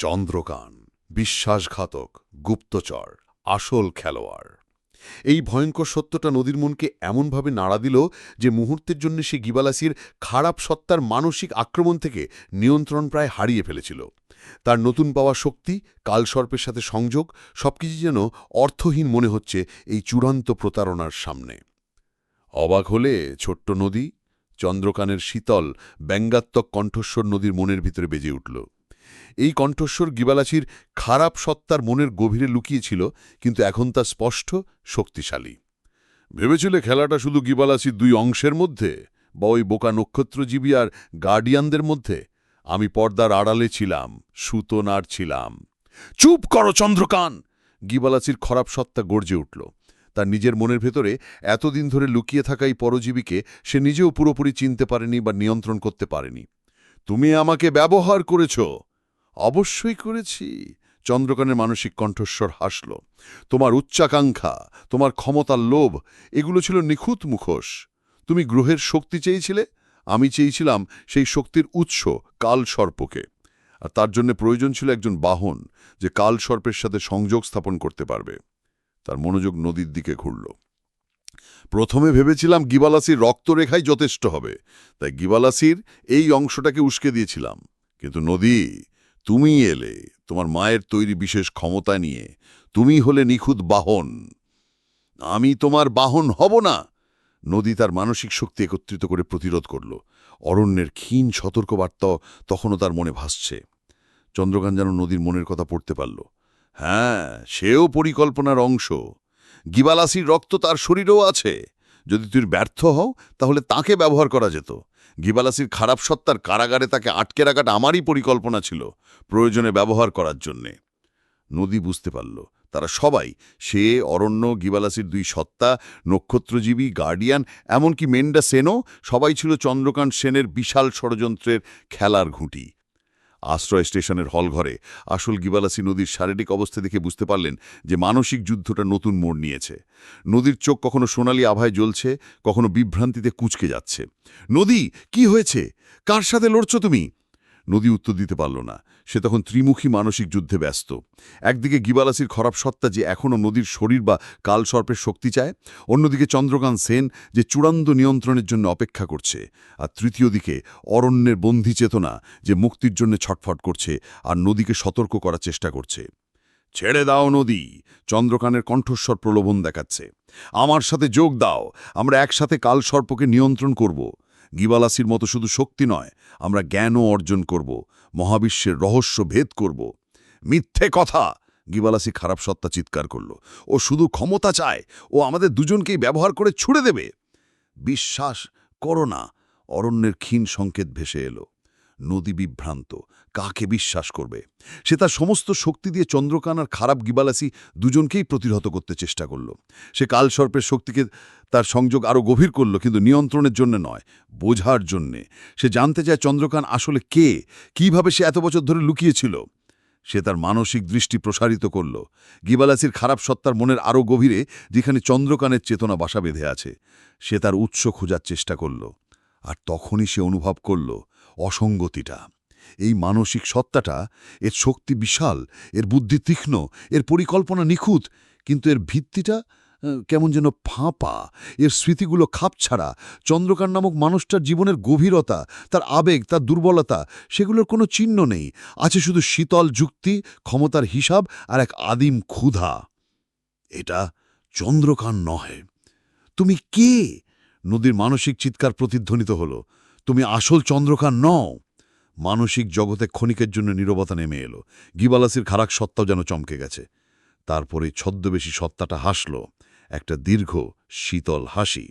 চন্দ্রকান, বিশ্বাসঘাতক, গুপ্তচর, আসল খেলোয়াড়। এই ভয়ঙ্কর সত্যটা নদীর মনকে এমনভাবে নাড়া দিল যে মুহূর্তের জন্য সে গিবালাসির খারাপ সত্তার মানসিক আক্রমণ থেকে নিয়ন্ত্রণ প্রায় হারিয়ে ফেলেছিল। তার নতুন পাওয়া শক্তি, কালসর্পের সাথে সংযোগ, সবকিছু যেন অর্থহীন মনে হচ্ছে এই চূড়ান্ত প্রতারণার সামনে। অবাক হলে ছোট্ট নদী, চন্দ্রকানের শীতল, ব্যঙ্গাত্মক কণ্ঠস্বর নদীর মনের ভিতরে বেজে উঠল। এই কণ্ঠস্বর গিবালাচির খারাপ সত্তার মনের গভীরে লুকিয়েছিল, কিন্তু এখন তা স্পষ্ট, শক্তিশালী। ভেবেছিলে খেলাটা শুধু গিবালাচির দুই অংশের মধ্যে বা ওই বোকা নক্ষত্রজীবী আর গার্ডিয়ানদের মধ্যে? আমি পর্দার আড়ালে ছিলাম, সুতনার ছিলাম। চুপ করো, চন্দ্রকান! গিবালাচির খারাপ সত্তা গর্জে উঠল। তার নিজের মনের ভেতরে এতদিন ধরে লুকিয়ে থাকা এই পরজীবীকে সে নিজেও পুরোপুরি চিনতে পারেনি বা নিয়ন্ত্রণ করতে পারেনি। তুমি আমাকে ব্যবহার করেছ। অবশ্যই করেছি। চন্দ্রকানের মানসিক কণ্ঠস্বর হাসল। তোমার উচ্চাকাঙ্ক্ষা, তোমার ক্ষমতার লোভ, এগুলো ছিল নিখুঁত মুখোশ। তুমি গ্রহের শক্তি চেয়েছিলে, আমি চেয়েছিলাম সেই শক্তির উৎস কাল সর্পকে আর তার জন্য প্রয়োজন ছিল একজন বাহন, যে কাল সর্পের সাথে সংযোগ স্থাপন করতে পারবে। তার মনোযোগ নদীর দিকে ঘুরল। প্রথমে ভেবেছিলাম গিবালাসির রক্তরেখাই যথেষ্ট হবে, তাই গিবালাসির এই অংশটাকে উস্কে দিয়েছিলাম। কিন্তু নদী তুমি এলে, তোমার মায়ের তৈরি বিশেষ ক্ষমতা নিয়ে। তুমি হলে নিখুঁত বাহন। আমি তোমার বাহন হব না। নদী তার মানসিক শক্তি একত্রিত করে প্রতিরোধ করল। অরণ্যের ক্ষীণ সতর্কবার্তা তখনও তার মনে ভাসছে। চন্দ্রকান্ত যেন নদীর মনের কথা পড়তে পারল। হ্যাঁ সেও পরিকল্পনার অংশ। গিবালাসির রক্ত তার শরীরেও আছে। যদি তুই ব্যর্থ হও, তাহলে তাকে ব্যবহার করা যেত। গিবালাসির খারাপ সত্তার কারাগারে তাকে আটকে রাখাটা আমারই পরিকল্পনা ছিল, প্রয়োজনে ব্যবহার করার জন্যে। নদী বুঝতে পারল, তারা সবাই, সে, অরণ্য, গিবালাসির দুই সত্তা, নক্ষত্রজীবী, গার্ডিয়ান, এমনকি মেন্ডা সেনও সবাই ছিল চন্দ্রকান্ত সেনের বিশাল ষড়যন্ত্রের খেলার ঘুঁটি। আশ্রয় স্টেশনের হলঘরে আসল গিবালাসি নদীর শারীরিক অবস্থা দেখে বুঝতে পারলেন যে মানসিক যুদ্ধটা নতুন মোড় নিয়েছে। নদীর চোখ কখনো সোনালি আভায় জ্বলছে, কখনো বিভ্রান্তিতে কুচকে যাচ্ছে। নদী, কি হয়েছে? কার সাথে লড়ছ তুমি? নদী উত্তর দিতে পারল না। সে তখন ত্রিমুখী মানসিক যুদ্ধে ব্যস্ত। একদিকে গিবালাসির খরাব সত্তা যে এখনও নদীর শরীর বা কালসর্পের শক্তি চায়, অন্যদিকে চন্দ্রকান্ত সেন যে চূড়ান্ত নিয়ন্ত্রণের জন্য অপেক্ষা করছে, আর তৃতীয় দিকে অরণ্যের বন্দি চেতনা যে মুক্তির জন্য ছটফট করছে আর নদীকে সতর্ক করার চেষ্টা করছে। ছেড়ে দাও নদী চন্দ্রকানের কণ্ঠস্বর প্রলোভন দেখাচ্ছে। আমার সাথে যোগ দাও, আমরা একসাথে কালসর্পকে নিয়ন্ত্রণ করব। গিবালাসির মতো শুধু শক্তি নয়, আমরা জ্ঞানও অর্জন করব, মহাবিশ্বের রহস্য ভেদ করব। মিথ্যে কথা! গিবালাসি খারাপ সত্তা চিৎকার করল। ও শুধু ক্ষমতা চায়, ও আমাদের দুজনকেই ব্যবহার করে ছুড়ে দেবে। বিশ্বাস করো না, অরণ্যের ক্ষীণ সংকেত ভেসে এলো। নদী বিভ্রান্ত কাকে বিশ্বাস করবে? সে তার সমস্ত শক্তি দিয়ে চন্দ্রকান আর খারাপ গিবালাসি দুজনকেই প্রতিহত করতে চেষ্টা করল। সে কালসর্পের শক্তিকে তার সংযোগ আরও গভীর করল, কিন্তু নিয়ন্ত্রণের জন্য নয়, বোঝার জন্যে। সে জানতে চায় চন্দ্রকান আসলে কে? কীভাবে সে এত বছর ধরে লুকিয়েছিল? সে তার মানসিক দৃষ্টি প্রসারিত করল। গিবালাসির খারাপ সত্তার মনের আরও গভীরে যেখানে চন্দ্রকানের চেতনা বাসা বেঁধে আছে, সে তার উৎস খোঁজার চেষ্টা করল। আর তখনই সে অনুভব করল অসঙ্গতিটা। এই মানসিক সত্তাটা, এর শক্তি বিশাল, এর বুদ্ধি তীক্ষ্ণ, এর পরিকল্পনা নিখুঁত, কিন্তু এর ভিত্তিটা কেমন যেন ফাঁপা, এর স্মৃতিগুলো খাপছাড়া চন্দ্রকান্ত নামক মানুষটার জীবনের গভীরতা, তার আবেগ, তার দুর্বলতা, সেগুলোর কোনো চিহ্ন নেই, আছে শুধু শীতল যুক্তি, ক্ষমতার হিসাব আর এক আদিম ক্ষুধা। এটা চন্দ্রকান্ত নহে। তুমি কে? নদীর মানসিক চিৎকার প্রতিধ্বনিত হলো। তুমি আসল চন্দ্রকান্ত নও। মানসিক জগতে ক্ষণিকের জন্য নীরবতা নেমে এলো। গিবালাসির খারাপ সত্তাও যেন চমকে গেছে। তারপরে ছদ্মবেশী সত্তাটা হাসল, একটা দীর্ঘ, শীতল হাসি।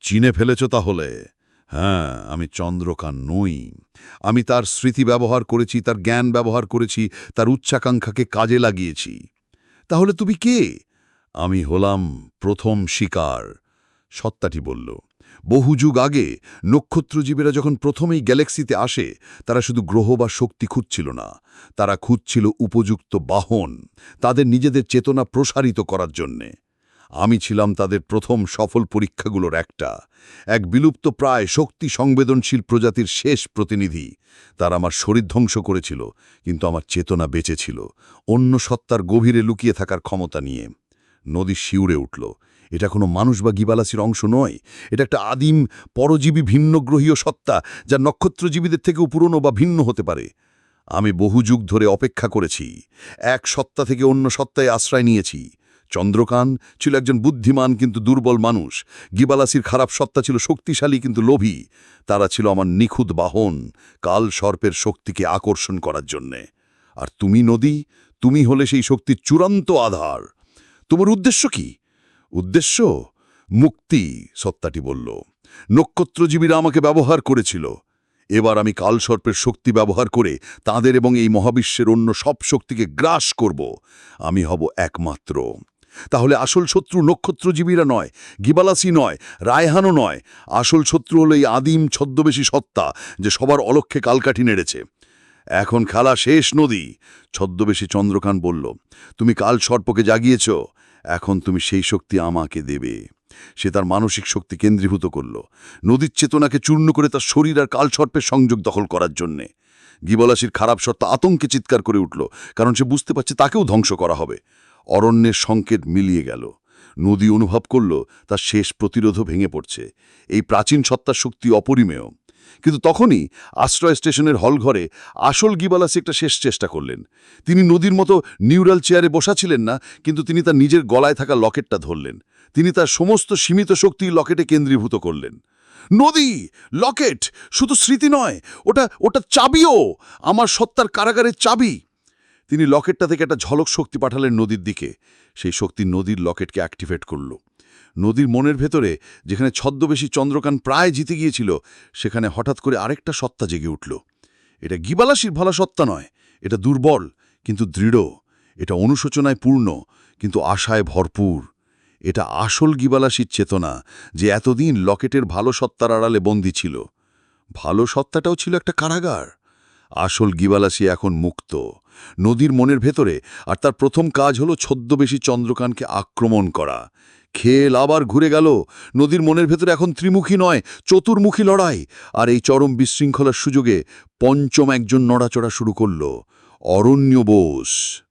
চিনে ফেলেছ তাহলে? হ্যাঁ আমি চন্দ্রকান্ত নই। আমি তার স্মৃতি ব্যবহার করেছি, তার জ্ঞান ব্যবহার করেছি, তার উচ্চাকাঙ্ক্ষাকে কাজে লাগিয়েছি। তাহলে তুমি কে? আমি হলাম প্রথম শিকার, সত্তাটি বলল। বহু যুগ আগে নক্ষত্রজীবীরা যখন প্রথমেই গ্যালাক্সিতে আসে, তারা শুধু গ্রহ বা শক্তি খুঁজছিল না। তারা খুঁজছিল উপযুক্ত বাহন, তাদের নিজেদের চেতনা প্রসারিত করার জন্যে। আমি ছিলাম তাদের প্রথম সফল পরীক্ষাগুলোর একটা। এক বিলুপ্ত প্রায় শক্তি সংবেদনশীল প্রজাতির শেষ প্রতিনিধি। তার আমার শরীর ধ্বংস করেছিল, কিন্তু আমার চেতনা বেঁচে ছিল। অন্য সত্তার গভীরে লুকিয়ে থাকার ক্ষমতা নিয়ে। নদী শিউরে উঠল। এটা কোনো মানুষ বা গিবালাসির অংশ নয়। এটা একটা আদিম, পরজীবী, ভিন্নগ্রহীয় সত্তা, যা নক্ষত্রজীবীদের থেকেও পুরনো বা ভিন্ন হতে পারে। আমি বহু যুগ ধরে অপেক্ষা করেছি। এক সত্তা থেকে অন্য সত্তায় আশ্রয় নিয়েছি। চন্দ্রকান ছিল একজন বুদ্ধিমান কিন্তু দুর্বল মানুষ। গিবালাসির খারাপ সত্তা ছিল শক্তিশালী কিন্তু লোভী। তারা ছিল আমার নিখুঁত বাহন, কাল সর্পের শক্তিকে আকর্ষণ করার জন্যে। আর তুমি নদী, তুমি হলে সেই শক্তির চূড়ান্ত আধার। তোমার উদ্দেশ্য কি? উদ্দেশ্য? মুক্তি, সত্তাটি বলল। নক্ষত্রজীবীরা আমাকে ব্যবহার করেছিল। এবার আমি কালসর্পের শক্তি ব্যবহার করে তাদের এবং এই মহাবিশ্বের অন্য সব শক্তিকে গ্রাস করব। আমি হব একমাত্র। তাহলে আসল শত্রু নক্ষত্রজীবীরা নয়, গিবালাসি নয়, রায়হানও নয়। আসল শত্রু হলো এই আদিম ছদ্মবেশী সত্তা যে সবার অলক্ষে কালকাঠি নেড়েছে। এখন খেলা শেষ নদী। ছদ্মবেশী চন্দ্রকান বলল, তুমি কাল সর্পকে জাগিয়েছ? এখন তুমি সেই শক্তি আমাকে দেবে। সে তার মানসিক শক্তি কেন্দ্রীভূত করল। নদীর চেতনাকে চূর্ণ করে তার শরীর আর কালসর্পের সংযোগ দখল করার জন্যে। গিবলাসীর খারাপ সত্তা আতঙ্কে চিৎকার করে উঠল, কারণ সে বুঝতে পারছে তাকেও ধ্বংস করা হবে। অরণ্যের সংকেত মিলিয়ে গেল। নদী অনুভব করল, তার শেষ প্রতিরোধও ভেঙে পড়ছে। এই প্রাচীন সত্তার শক্তি অপরিমেয়। কিন্তু তখনই আশ্রয় স্টেশনের হলঘরে আসল গিবালাসি একটা শেষ চেষ্টা করলেন। তিনি নদীর মতো নিউরাল চেয়ারে বসা ছিলেন না, কিন্তু তিনি তার নিজের গলায় থাকা লকেটটা ধরলেন। তিনি তার সমস্ত সীমিত শক্তি লকেটে কেন্দ্রীভূত করলেন। নদী, লকেট! শুধু স্মৃতি নয়, ওটা ওটা চাবিও! আমার সত্তার কারাগারের চাবি! তিনি লকেটটা থেকে একটা ঝলক শক্তি পাঠালেন নদীর দিকে। সেই শক্তি নদীর লকেটকে অ্যাক্টিভেট করল। নদীর মনের ভেতরে যেখানে ছদ্মবেশী চন্দ্রকান প্রায় জিতে গিয়েছিল, সেখানে হঠাৎ করে আরেকটা সত্তা জেগে উঠল। এটা গিবালাসির ভালা সত্তা নয়, এটা দুর্বল, কিন্তু দৃঢ়। এটা অনুশোচনায় পূর্ণ, কিন্তু আশায় ভরপুর। এটা আসল গিবালাসির চেতনা যে এতদিন লকেটের ভালো সত্তার আড়ালে বন্দী ছিল। ভালো সত্তাটাও ছিল একটা কারাগার। আসল গিবালাসি এখন মুক্ত। নদীর মনের ভেতরে আর তার প্রথম কাজ হলো ছদ্মবেশী চন্দ্রকানকে আক্রমণ করা। খেল আবার ঘুরে গেল। নদীর মনের ভেতরে এখন ত্রিমুখী নয়, চতুর্মুখী লড়াই। আর এই চরম বিশৃঙ্খলার সুযোগে পঞ্চম একজন নড়াচড়া শুরু করল, অরণ্য বোস।